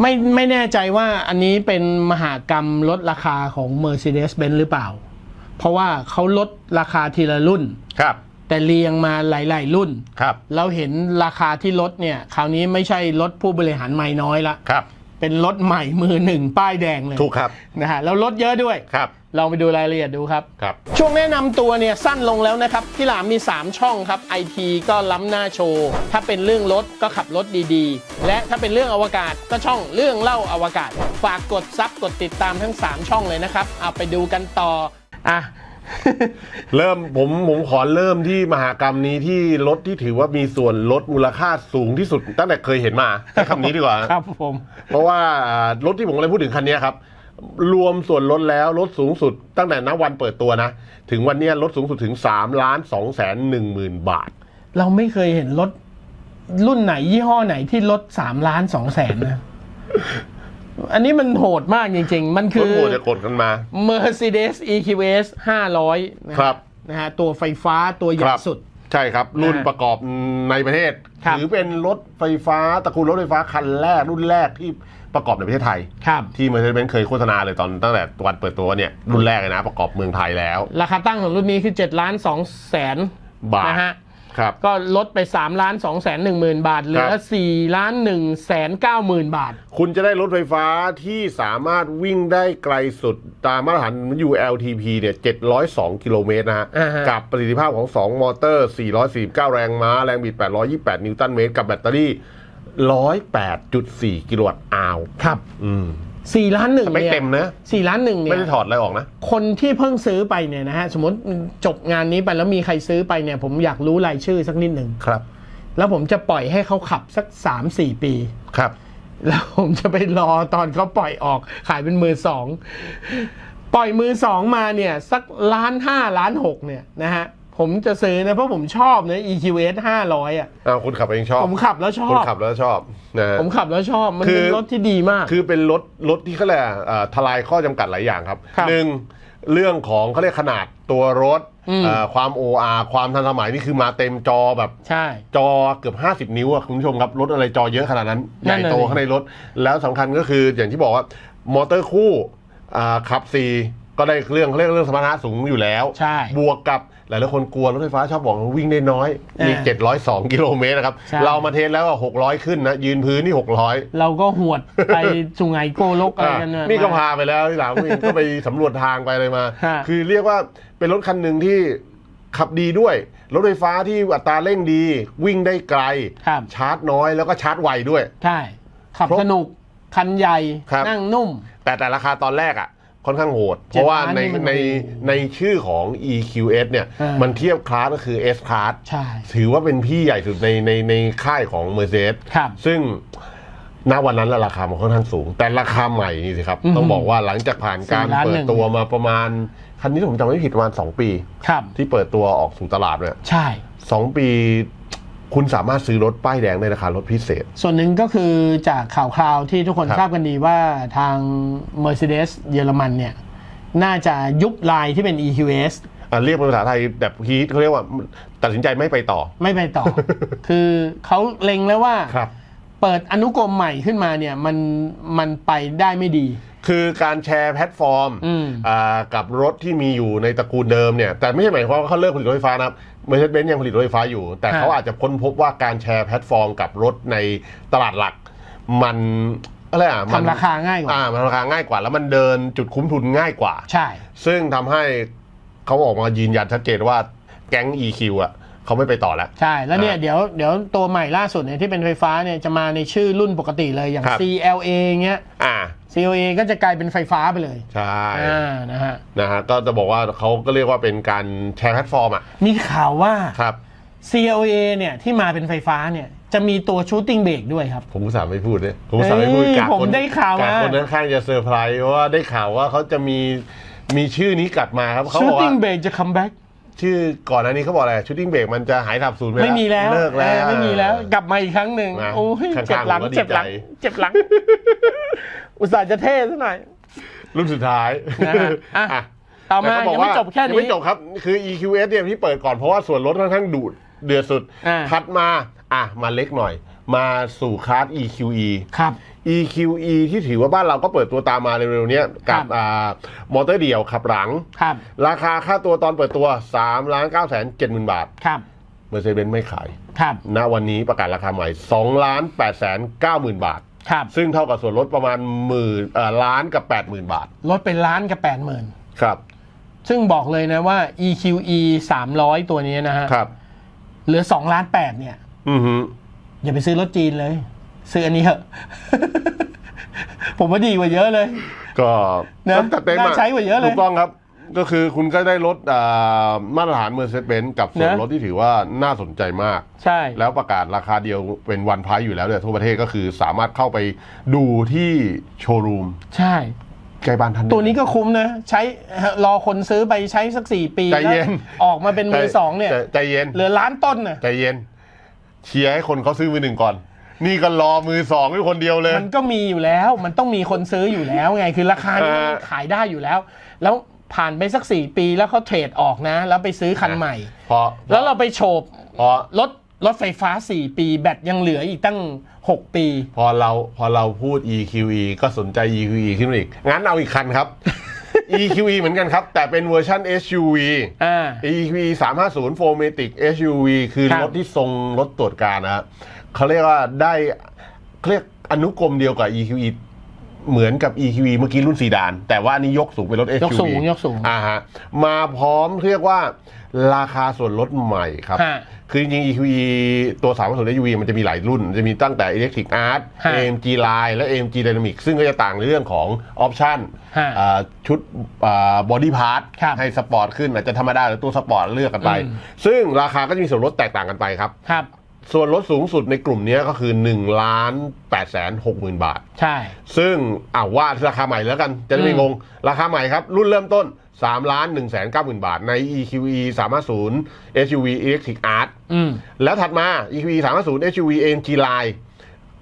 ไม่ไม่แน่ใจว่าอันนี้เป็นมหากรรมลดราคาของ Mercedes-Benz หรือเปล่า เพราะว่าเขาลดราคาทีละรุ่น ครับ แต่เรียงมาหลาย ๆ รุ่น ครับ เราเห็นราคาที่ลดเนี่ยคราวนี้ไม่ใช่รถผู้บริหารไม่น้อยละ ครับ เป็นรถใหม่มือหนึ่งป้ายแดงเลยถูกครับ นะฮะแล้วลดเยอะด้วย ครับ ลองไปดูรายละเอียดดูครับ ครับ ช่วงแนะนำตัวเนี่ยสั้นลงแล้วนะครับ ที่หลามมี 3 ช่องครับ IT ก็ล้ำหน้าโชว์ ถ้าเป็นเรื่องรถก็ขับรถดีๆ และถ้าเป็นเรื่องอวกาศก็ช่องเรื่องเล่าอวกาศ ฝากกดซับกดติดตามทั้ง 3 ช่องเลยนะครับ เอาไปดูกันต่อ อะ เริ่มผมผมขอเริ่มที่มหากรรมนี้ที่รถที่ถือว่ามีส่วนลดมูลค่าสูงที่สุดตั้งแต่เคยเห็นมาใช้คำนี้ดีกว่า ครับผม เพราะว่ารถที่ผมกำลังพูดถึงคันนี้ครับ รวมส่วนลดแล้วลดสูงสุดตั้งแต่ณวันเปิดตัวนะ ถึงวันเนี้ยลดสูงสุดถึง3ล้าน2แสน1หมื่นบาท เราไม่เคยเห็นรถรุ่นไหนยี่ห้อไหนที่ลด3ล้าน2แสนนะ อันนี้มันโหดมากจริง ๆ มันรคืถอโหดจะกดกันมา Mercedes EQS 500นะฮะครับนะฮะตัวไฟฟ้าตัวใหญ่ครับสุด ใช่ครับ รุ่นประกอบในประเทศครับถือเป็นรถไฟฟ้าตระกูลรถไฟฟ้าคันแรกรุ่นแรกที่ ประกอบในประเทศไทย ครับ ที่ Mercedes-Benz เคยโฆษณาเลยตอนตั้งแต่วันเปิดตัวเนี่ยรุ่นแรกเลยนะ ประกอบเมืองไทยแล้ว ราคาตั้งของรุ่นนี้คือ7ล้าน2แสนบาทนะฮะครับ ก็ลดไป3ล้าน2แสน1หมื่นบาท เหลือครับ4ล้าน1แสน9หมื่นบาท คุณจะได้รถไฟฟ้าที่สามารถวิ่งได้ไกลสุดตามมาตรฐาน ULTP เนี่ย702 กิโลเมตรนะฮะ อ่าฮะ กับประสิทธิภาพของ 2 มอเตอร์ 449 แรงม้า แรงบิด 828 นิวตันเมตร กับแบตเตอรี่ 108.4 กิโลวัตต์อาวครับอืม4ล้านหนึ่งไม่เนี่ยเต็มนะ4ล้านหนึ่งเนี่ไม่ย ได้ถอดอะไรออกนะ คนที่เพิ่งซื้อไปเนี่ยนะฮะสมมติจบงานนี้ไปแล้วมีใครซื้อไปเนี่ย ผมอยากรู้รายชื่อสักนิดหนึ่งครับ แล้วผมจะปล่อยให้เขาขับสัก 3-4 ปี ครับ แล้วผมจะไปรอตอนเขาปล่อยออกขายเป็นมือสอง ปล่อยมือสองมาเนี่ย สักล้านห้าล้านหกเนี่ยนะฮะ ผมจะซื้อนะเพราะผมชอบนะ EQS 500 อะอ้าวคุณขับเองชอบ ผมขับแล้วชอคุณบขับแล้วชอบนะผมขับแล้วชอบ มันคือเป็นรถที่ดีมาก คือเป็นรถรถที่เขาเรียกอะไรอ่าทลายข้อจำกัดหลายอย่างครับครับหนึ่งเรื่องของเขาเรียกขนาดตัวรถอืมอ่าความ OR ความทันสมัยนี่คือมาเต็มจอแบบใช่จอเกือบ 50 นิ้วอะคุณผู้ชมครับ รถอะไรจอเยอะขนาดนั้น ใหนั่ญ่นน่ะโตดิข้างในรถ แล้วสำคัญก็คืออย่างที่บอกว่ามอเตอร์คู่อ่าขับ4 ก็ได้เรื่องเขาเรียกเรื่องสมรรถนะสูงอยู่แล้ว ใช่บวกกับหลายๆคนกลัวรถไฟฟ้าชอบบอกว่าวิ่งได้น้อย มีอ่า702 กิโลเมตรนะครับ ใช่ เรามาเทสแล้วอะ600 ขึ้นนะ ยืนพื้นนี่ 600เราก็หวดไปสุไหงโกลกอะไรอะกันเย นี่ก็พาไปแล้วที่หลังวิ่งก็ไปสำรวจทางไปเลยมา ฮะ คือเรียกว่าเป็นรถคันหนึ่งที่ขับดีด้วย รถไฟฟ้าที่อัตราเร่งดี วิ่งได้ไกล ครับ ชาร์จน้อยแล้วก็ชาร์จไวด้วย ใช่ ขับครบสนุก คันใหญ่ ครับ นั่งนุ่ม แต่แต่ราคาตอนแรกอะ ค่อนข้างโหด เพราะว่าในล้านนี่มันในโอ้โหในชื่อของ EQS เนี่ยอ่ามัมันเทียบคลาสก็คือ S Class ใช่ถือว่าเป็นพี่ใหญ่สุดในในในค่ายของ Mercedes ครับซึ่งณวันนั้นละราคามันค่อนข้างสูง แต่ราคาใหม่นี่สิครับอือหือต้องบอกว่าหลังจากผ่านการสี่ล้านเปิหดนึ่งตัวมาประมาณ คันนี้ผมจำไม่ผิดประมาณ 2 ปีครับที่เปิดตัวออกสู่ตลาดเนี่ยใช่สองปี คุณสามารถซื้อรถป้ายแดงในราคารถพิเศษ ส่วนหนึ่งก็คือจากข่าวคราวที่ทุกคนครับ ทราบกันดีว่าทาง Mercedes เยอรมันเนี่ย น่าจะยุบลายที่เป็น EQS อะเรียกเป็นภาษาไทยแบบฮีทเขาเรียกว่าตัดสินใจไม่ไปต่อ ไม่ไปต่อ คือเขาเล็งแล้วว่า ครับ เปิดอนุกรมใหม่ขึ้นมาเนี่ย มันมันไปได้ไม่ดี คือการแชร์แพลตฟอร์มอืม อ่ากับรถที่มีอยู่ในตระกูลเดิมเนี่ย แต่ไม่ใช่หมายความว่าเขาเลิกผลิตรถไฟฟ้านะครับ เมอร์เซเดสยังผลิตรถไฟฟ้าอยู่ แต่เขาฮะอาจจะค้นพบว่าการแชร์แพลตฟอร์มกับรถในตลาดหลัก มันอะไรอะมันทำราคาง่ายกว่าอ่ามันราคาง่ายกว่า แล้วมันเดินจุดคุ้มทุนง่ายกว่า ใช่ ซึ่งทำให้เขาออกมายืนยันชัดเจนว่าแก๊ง EQ อะ เขาไม่ไปต่อแล้ว ใช่ แล้วเนี่ยอ่าเดี๋ยวเดี๋ยวตัวใหม่ล่าสุดเนี่ยที่เป็นไฟฟ้าเนี่ยจะมาในชื่อรุ่นปกติเลยอย่าง ครับ CLA เงี้ย อ่า CLA ก็จะกลายเป็นไฟฟ้าไปเลยใช่อ่านะฮะนะฮะก็จะบอกว่าเขาก็เรียกว่าเป็นการแชร์แพลตฟอร์มอะมีข่าวว่า ครับ CLA เนี่ยที่มาเป็นไฟฟ้าเนี่ยจะมีตัวชูตติ้งเบรกด้วยครับ ผมอุตส่าห์ไม่พูดเนี่ยผมอุตส่าห์ไม่พูดเอ้ยกะผมคนได้ข่าวมากะคนนั้นข้างจะเซอร์ไพรส์ว่าได้ข่าวว่าเขาจะมีมีชื่อนี้กลับมาครับเขาชูบตอกติ้งว่าเบรกจะคัมแบ็ก ชื่อก่อนอันนี้เขาบอกอะไรชูตติ้งเบรกมันจะหายสับสูญไปไม่มีแล้วเลิกแล้วออไม่มีแล้ว กลับมาอีกครั้งหนึ่งนะโอ้ยข้างๆเจ็บหลังผมก็ดีเจ็บหลังใจเจ็บหลัง อุตส่าห์จะเท่ซะหน่อยรุ่นสุดท้ายนะฮะอะอะต่อมาแต่เขยังไม่จบแค่นี้ยังไม่จบครับ คือ EQS เนี่ยที่เปิดก่อนเพราะว่าส่วนลดค่อนข้างดูดเดือดสุดอ่าถัดมาอะมาเล็กหน่อย มาสู่คลาส EQE ครับ EQE ที่ถือว่าบ้านเราก็เปิดตัวตามมาเร็วๆเนี้ยกับครับอ่ามอเตอร์เดี่ยวขับหลังครับราคาค่าตัวตอนเปิดตัว3ล้าน9แสน7หมื่นบาทครับเมอร์เซเดสไม่ขายครับณวันนี้ประกาศราคาใหม่2ล้าน8แสน9หมื่นบาทครับซึ่งเท่ากับส่วนลดประมาณหมื่นเอ่อล้านกับ 8 0,000 บาท ลดเป็นล้านกับแปดหมื่นครับ ซึ่งบอกเลยนะว่า EQE 300 ตัวนี้นะฮะครับเหลือ2ล้าน8เนี่ย อือฮึ อย่าไปซื้อรถจีนเลย ซื้ออันนี้เถอะ ผมว่าดีกว่าเยอะเลย ก็นะก็จัดเต็มน่าใช้กว่าเยอะเลยถูกต้องครับ ก็คือคุณก็ได้รถอ่ามาตรฐานเมอร์เซเดสกับส่วนนะ ลดที่ถือว่าน่าสนใจมาก ใช่ แล้วประกาศราคาเดียวเป็นวันพายอยู่แล้วเนี่ยทั่วประเทศก็คือสามารถเข้าไปดูที่โชว์รูมใช่ ใกล้บ้านท่านตัวนี้ก็คุ้มนะ ใช้รอคนซื้อไปใช้สักสี่ปีใจเย็นแล้วออกมาเป็นมือสองเนี่ยใจใจเย็น เหลือล้านต้นน่ะ ใจเย็น เชียร์ให้คนเขาซื้อมือหนึ่งก่อน นี่ก็รอมือสองด้วยคนเดียวเลย มันก็มีอยู่แล้ว มันต้องมีคนซื้ออยู่แล้วไง คือราคานี้เออมันขายได้อยู่แล้ว แล้วผ่านไปสักสี่ปีแล้วเขาเทรดออกนะ แล้วไปซื้อคันใหม่ พอแล้วเราไปโฉบพอรถรถไฟฟ้า 4 ปี แบตยังเหลืออีกตั้ง 6 ปี พอเราพอเราพูด EQE ก็สนใจ EQE ขึ้นมาอีก งั้นเอาอีกคันครับ EQE เหมือนกันครับ แต่เป็นเวอร์ชัน SUV อ่า EQE 350 4matic SUV คือครับ รถที่ทรงรถตรวจการนะฮะเขาเรียกว่าได้เขาเรียกอนุกรมเดียวกับ EQE เหมือนกับ EQE เมื่อกี้รุ่นซีดาน แต่ว่าอันนี้ยกสูงเป็นรถ SUV ยกสูงยกสูงอ่าฮะมาพร้อมเรียกว่าราคาส่วนลดใหม่ครับ ฮะ คือจริงๆ EQE ตัว350 SUV มันจะมีหลายรุ่น จะมีตั้งแต่ Electric Art ฮะ AMG Line และ AMG Dynamic ซึ่งก็จะต่างในเรื่องของออปชั่นฮะชุดบอดี้พาร์ทครับให้สปอร์ตขึ้นอาจจะธรรมดาหรือตัวสปอร์ตเลือกกันไป อืม ซึ่งราคาก็จะมีส่วนลดแตกต่างกันไปครับ ครับ ส่วนลดสูงสุดในกลุ่มนี้ก็คือ1ล้าน8แสน6หมื่นบาท ใช่ ซึ่งอ่าว่าราคาใหม่แล้วกัน จะได้ไม่อืมงง ราคาใหม่ครับ รุ่นเริ่มต้น3ล้าน1แสน9หมื่นบาทใน EQE 350 SUV Electric Art อืมแล้วถัดมา EQE 350 SUV AMG Line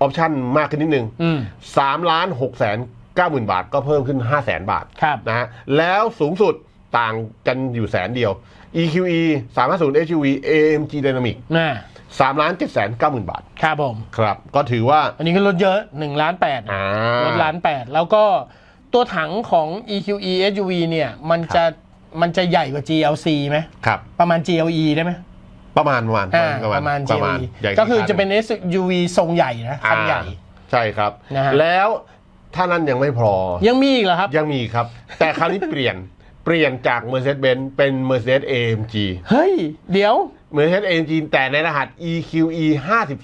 ออปชั่นมากขึ้นนิดนึงอืม3ล้าน6แสน9หมื่นบาทก็เพิ่มขึ้น5แสนบาทครับนะฮะแล้วสูงสุดต่างกันอยู่แสนเดียว EQE 350 SUV AMG Dynamic น่ะ 3ล้าน7แสน9หมื่นบาท ครับผม ครับ ก็ถือว่า อันนี้ก็ลดเยอะ1ล้าน8อ่าลดล้าน8แล้วก็ตัวถังของ EQE SUV เนี่ย มันจะมันจะใหญ่กว่า GLC ไหมครับ ประมาณ GLE ได้ไหมประมาณประมาณอ่าประมาณ ประมาณ GLE ใหญ่ก็คือกี่จะเป็น SUV ทรงใหญ่นะคันใหญ่ อ่าใช่ครับ นะฮะ แล้วถ้านั้นยังไม่พอ ยังมีอีกเหรอครับ ยังมีครับ แต่คราวนี้เปลี่ยน เปลี่ยนจาก Mercedes-Benz เป็น Mercedes AMG เฮ้ย เดี๋ยว Mercedes AMG แต่ในรหัส EQE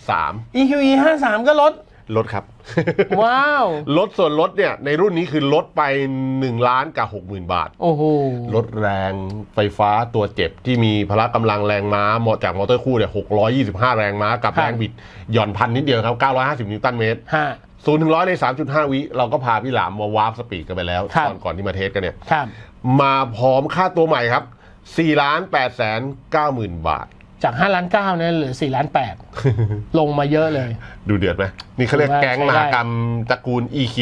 53 EQE 53 ก็ลด ลดครับ ว้าว ลดส่วนลดเนี่ย ในรุ่นนี้คือลดไป 1 ล้านกับ 60,000 บาท โอ้โห ลดแรงไฟฟ้าตัวเจ็บที่มีพละกำลังแรงม้าเหมาะจากมอเตอร์คู่เนี่ย625 แรงม้ากับครับแรงบิด หย่อนพันนิดเดียวครับ 950 นิวตันเมตรฮะศูนย์ถึงร้อยใน 3.5 วิ เราก็พาพี่หลามมาวาร์ปสปีดกันไปแล้วครับตอนก่อนที่มาเทสกันเนี่ยครับมาพร้อมค่าตัวใหม่ครับ 4ล้าน8แสน9หมื่นบาท จาก5ล้าน9เนี่ยเหลือ4ล้าน8ลงมาเยอะเลย ดูเดือดไหมนี่เขาเรียกใช่แก๊งใช่มหากรรมตระกูล EQ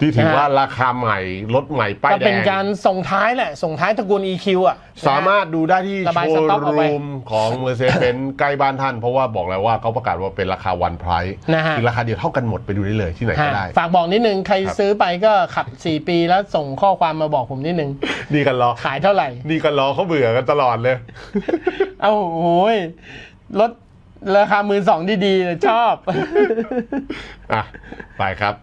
ที่ถือนะฮะว่าราคาใหม่ รถใหม่ป้ายก็แดเป็นง การส่งท้ายแหละ ส่งท้ายตระกูล EQ อะ สามารถดูได้ที่ระบายโชสว์ต็อกเอาไปรูมของ Mercedes-Benz ใกล้บ้านท่าน เพราะว่าบอกแล้วว่าเขาประกาศว่าเป็นราคาวันไพรส์นะฮะ คือราคาเดียวเท่ากันหมดไปดูได้เลยที่ไหนก็ฮะได้ ฝากบอกนิดนึง ใครครับ ซื้อไปก็ขับ 4 ปีแล้วส่งข้อความมาบอกผมนิดนึง นี่กันรอ ขายเท่าไหร่ นี่กันรอเขาเบื่อกันตลอดเลย เอ้าโอ้ยรถราคามือสองดีๆเลยชอบ อะ ไปครับ